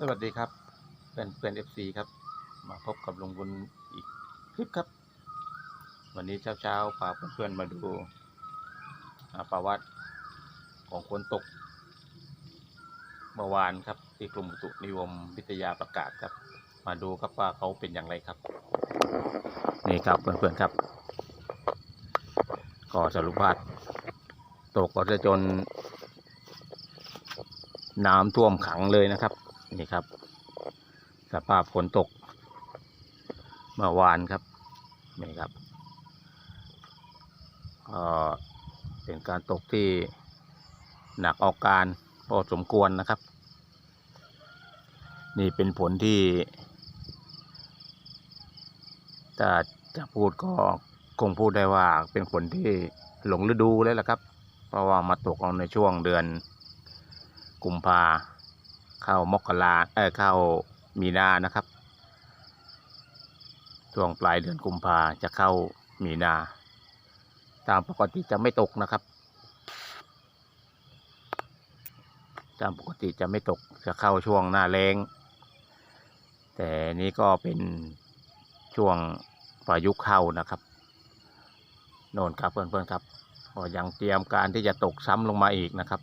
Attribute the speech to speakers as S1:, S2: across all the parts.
S1: สวัสดีครับเป็นเพื่อนเอฟซีครับ มาพบกับลุงบุญอีกคลิปครับ วันนี้เช้าๆพาเพื่อนๆมาดูอ่าประวัติของคนตก เมื่อวานครับ ที่กรมอุตุนิยมวิทยาประกาศครับ มาดูครับว่าเขาเป็นอย่างไรครับ นี่ครับเพื่อนๆครับ ก็สรุปว่าตกก็จะจนน้ำท่วมขังเลยนะครับ นี่ครับ สภาพฝนตกเมื่อวานครับนี่ครับก็เป็นการตกที่หนักเอาการพอสมควรนะครับ นี่เป็นผลที่ถ้าจะพูดก็คงพูดได้ว่าเป็นผลที่หลงฤดูเลยล่ะครับ เพราะว่ามาตกเอาในช่วงเดือนกุมภา เข้ามกราเออเข้ามีนานะครับ ช่วงปลายเดือนกุมภาจะเข้ามีนา ตามปกติจะไม่ตกนะครับ ตามปกติจะไม่ตกจะเข้าช่วงหน้าแล้งแต่นี้ก็เป็นช่วงพายุเข้านะครับ โน่นครับเพื่อนๆครับก็ยังเตรียมการที่จะตกซ้ำลงมาอีกนะครับ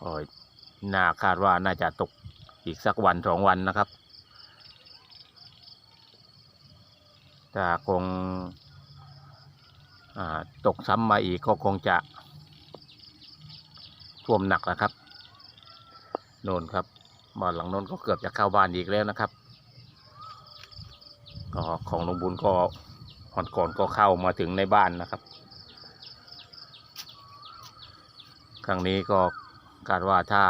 S1: ก็น่าคาดว่าน่าจะตกอีกสักวันสองวันนะครับถ้าคงาตกซ้ำมาอีกก็คงจะท่วมหนักนะครับ โน่นครับบ้านหลังโน้นก็เกือบจะเข้าบ้านอีกแล้วนะครับก็ของลุงบุญก็ก่อนก่อนก็เข้ามาถึงในบ้านนะครับ ครั้งนี้ก็ คาดว่าถ้า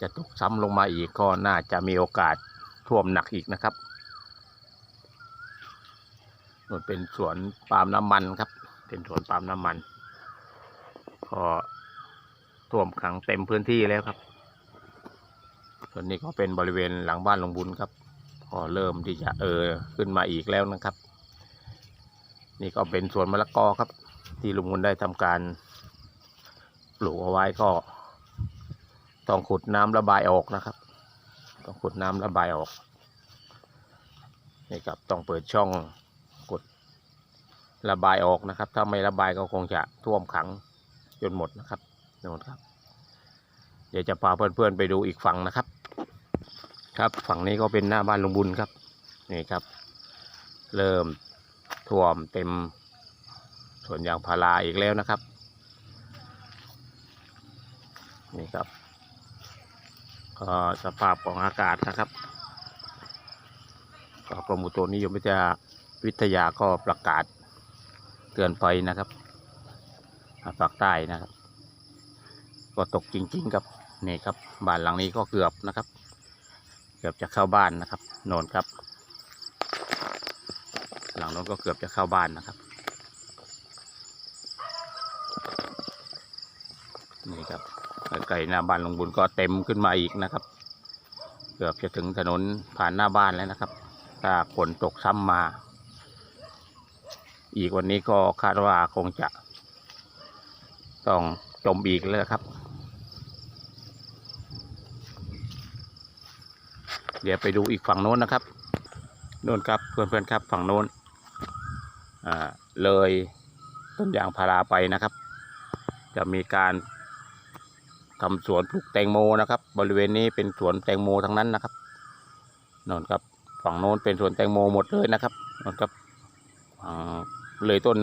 S1: จะตกซ้ำลงมาอีกก็น่าจะมีโอกาสท่วมหนักอีกนะครับนู่นเป็นสวนปาล์มน้ำมันครับ เป็นสวนปาล์มน้ำมัน ก็ท่วมขังเต็มพื้นที่แล้วครับ ส่วนนี้ก็เป็นบริเวณหลังบ้านลงบุญครับก็เริ่มที่จะเออขึ้นมาอีกแล้วนะครับ นี่ก็เป็นสวนมะละกอครับ ที่ลุงบุญได้ทำการ ลูกเอาไว้ก็ ต้องขุดน้ำระบายออกนะครับ ต้องขุดน้ำระบายออกนี่ครับต้องเปิดช่องกดระบายออกนะครับ ถ้าไม่ระบายก็คงจะท่วมขังจนหมดนะครับน่นครับ เดี๋ยวจะพาเพื่อนๆไปดูอีกฝั่งนะครับ ครับฝั่งนี้ก็เป็นหน้าบ้านลุงบุญครับนี่ครับ เริ่มท่วมเต็มสวนยางพาราอีกแล้วนะครับ นี่ครับ ก็สภาพของอากาศนะครับก็กรมอุตุนิยมวิทยาวิทยาก็ประกาศเตือนภัยนะครับภาคใต้นะครับ ก็ตกจริง ๆ ครับนี่ครับบ้านหลังนี้ก็เกือบนะครับ เกือบจะเข้าบ้านนะครับโนนครับ หลังโน้นก็เกือบจะเข้าบ้านนะครับนี่ครับ ไก่หน้าบ้านลุงบุญก็เต็มขึ้นมาอีกนะครับ เกือบจะถึงถนนผ่านหน้าบ้านแล้วนะครับ ถ้าฝนตกซ้ำมา อีกวันนี้ก็คาดว่าคงจะ ต้องจมอีกแล้วครับ เดี๋ยวไปดูอีกฝั่งโน้นนะครับโน้นครับเพื่อนๆครับฝั่งโน้นอ่าเลยต้นยางพาราไปนะครับ จะมีการ ทำสวนปลูกแตงโมนะครับ บริเวณนี้เป็นสวนแตงโมทั้งนั้นนะครับนนครับฝั่งโน้นเป็นสวนแตงโมหมดเลยนะครับนนครับเลยต้น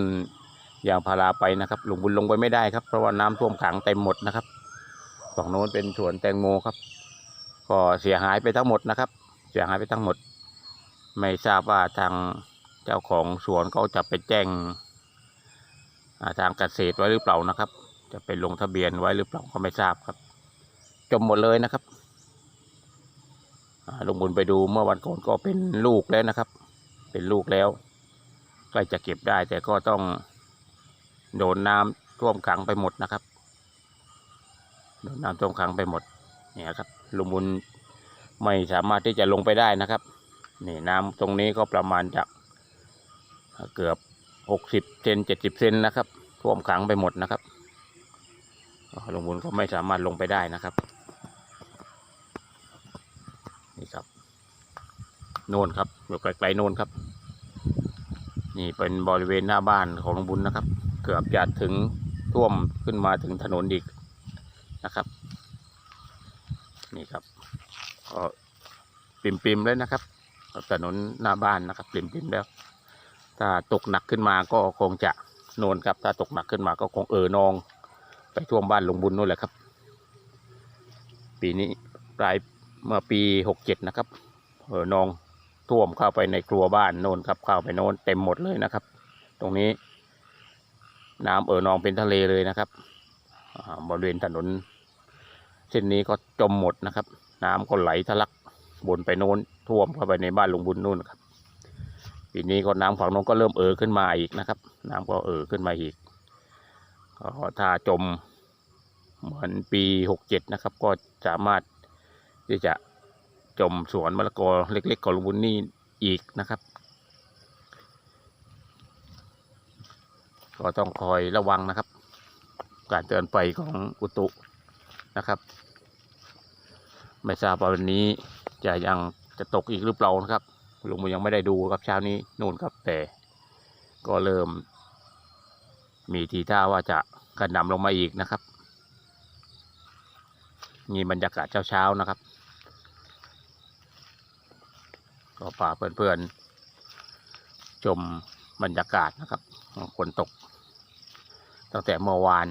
S1: ยางพาราไปนะครับลงบุญลงไปไม่ได้ครับ เพราะว่าน้ำท่วมขังเต็มหมดนะครับฝั่งโน้นเป็นสวนแตงโมครับ ก็เสียหายไปทั้งหมดนะครับ เสียหายไปทั้งหมด ไม่ทราบว่าทางเจ้าของสวนเขาจะไปแจ้งทางเกษตรไว้หรือเปล่านะครับ จะไปลงทะเบียนไว้หรือเปล่าก็ไม่ทราบครับ จมหมดเลยนะครับลงบุญไปดูเมื่อวันก่อนก็เป็นลูกแล้วนะครับ เป็นลูกแล้วใกล้จะเก็บได้แต่ก็ต้องโดนน้ำท่วมขังไปหมดนะครับโดนน้ำท่วมขังไปหมดเนี่ยครับลุงบุญไม่สามารถที่จะลงไปได้นะครับนี่น้ำตรงนี้ก็ประมาณจากเกือบหกสิบเซนเจ็ดสิบเซนนะครับ ท่วมขังไปหมดนะครับ ลงบุญก็ไม่สามารถลงไปได้นะครับ นี่ครับ โน่นครับอยู่ไกลๆโน่นครับ นี่เป็นบริเวณหน้าบ้านของลุงบุญนะครับ เกือบจะถึงท่วมขึ้นมาถึงถนนอีกนะครับ นี่ครับก็ปิมๆเลยนะครับถนนหน้าบ้านนะครับปิมๆแล้ว ถ้าตกหนักขึ้นมาก็คงจะโนนครับ ถ้าตกหนักขึ้นมาก็คงเออนอง ไปท่วมบ้านลุงบุญนู่นแหละครับ ปีนี้ปลายเมื่อปีหกเจ็ดนะครับเออนองท่วมเข้าไปในครัวบ้านโน่นครับเข้าไปโน่นเต็มหมดเลยนะครับ ตรงนี้ น้ำเออนองเป็นทะเลเลยนะครับบริเวณถนนเส้นนี้ก็จมหมดนะครับ น้ำก็ไหลทะลักบนไปโน้นท่วมเข้าไปในบ้านลุงบุญนู่นครับปีนี้ก็น้ำฝั่งโน้นก็เริ่มเอ่อขึ้นมาอีกนะครับ น้ำก็เอ่อขึ้นมาอีก ก็ถ้าจมเหมือนปีหกเจ็ดนะครับ ก็สามารถที่จะจมสวนมะละกอเล็กๆของลุงบุญนี่อีกนะครับ ก็ต้องคอยระวังนะครับ การเตือนไปของอุตุนะครับ ไม่ทราบว่าวันนี้จะยังจะตกอีกหรือเปล่านะครับลุงบุญยังไม่ได้ดูครับเช้านี้นู่นครับแต่ก็เริ่ม มีทีท่าว่าจะกระหน่ำลงมาอีกนะครับนี่บรรยากาศเช้าๆนะครับ ก็พาเพื่อนๆชมบรรยากาศนะครับฝนตก ตั้งแต่เมื่อวาน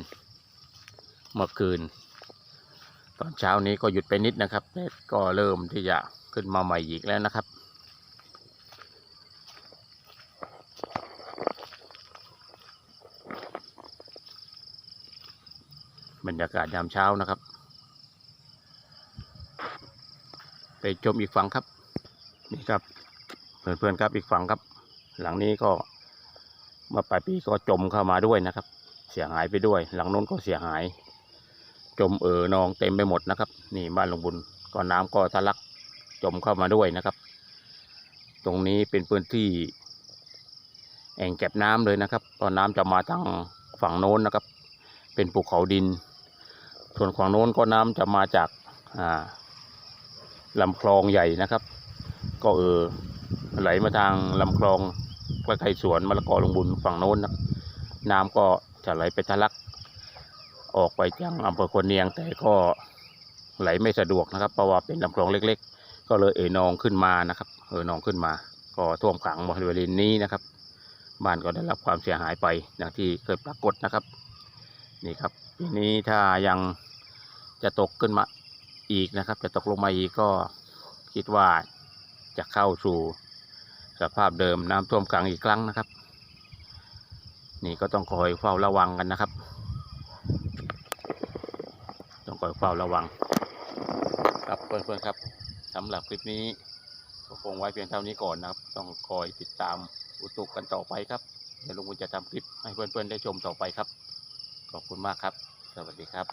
S1: เมื่อคืน ตอนเช้านี้ก็หยุดไปนิดนะครับแต่ก็เริ่มที่จะขึ้นมาใหม่อีกแล้วนะครับ บรรยากาศยามเช้านะครับ ไปชมอีกฝั่งครับ นี่ครับเพื่อนๆครับอีกฝั่งครับ หลังนี้ก็มื่อปลายปีก็จมเข้ามาด้วยนะครับ เสียหายไปด้วย หลังน้นก็เสียหาย จมเอ่อนองเต็มไปหมดนะครับ นี่บ้านหลวงบุญก็น้ำก็ทะลักจมเข้ามาด้วยนะครับ ตรงนี้เป็นพื้นที่แอ่งเก็บน้ำเลยนะครับตอนน้ำจะมาทางฝั่งโน้นนะครับ เป็นภูเขาดิน ส่วนฝั่งโน้นก็น้ำจะมาจากอ่าลำคลองใหญ่นะครับ ก็เออไหลมาทางลำคลองใกล้ๆสวนมะละกอหลวงบุญฝั่งโน้นนะน้ำก็จะไหลไปทะลัก ออกไปยังอำเภอควรเนียงแต่ก็ไหลไม่สะดวกนะครับ เพราะว่าเป็นลำคลองเล็ก ๆ ก็เลยเอ่ยนองขึ้นมานะครับ เอ่ยนองขึ้นมา ก็ท่วมขังบริเวณนี้นะครับบ้านก็ได้รับความเสียหายไปอย่างที่เคยปรากฏนะครับ นี่ครับ ปีนี้ถ้ายังจะตกขึ้นมาอีกนะครับ จะตกลงมาอีกก็คิดว่าจะเข้าสู่สภาพเดิมน้ำท่วมขังอีกครั้งนะครับ นี่ก็ต้องคอยเฝ้าระวังกันนะครับ ต้องคอยเฝ้าระวัง ครับเพื่อนๆครับสำหรับคลิปนี้ก็คงไว้เพียงเท่านี้ก่อนนะครับ ต้องคอยติดตามอุตุกันต่อไปครับเดี๋ยวลุงบุญจะทำคลิปให้เพื่อนๆได้ชมต่อไปครับ ขอบคุณมากครับ สวัสดีครับ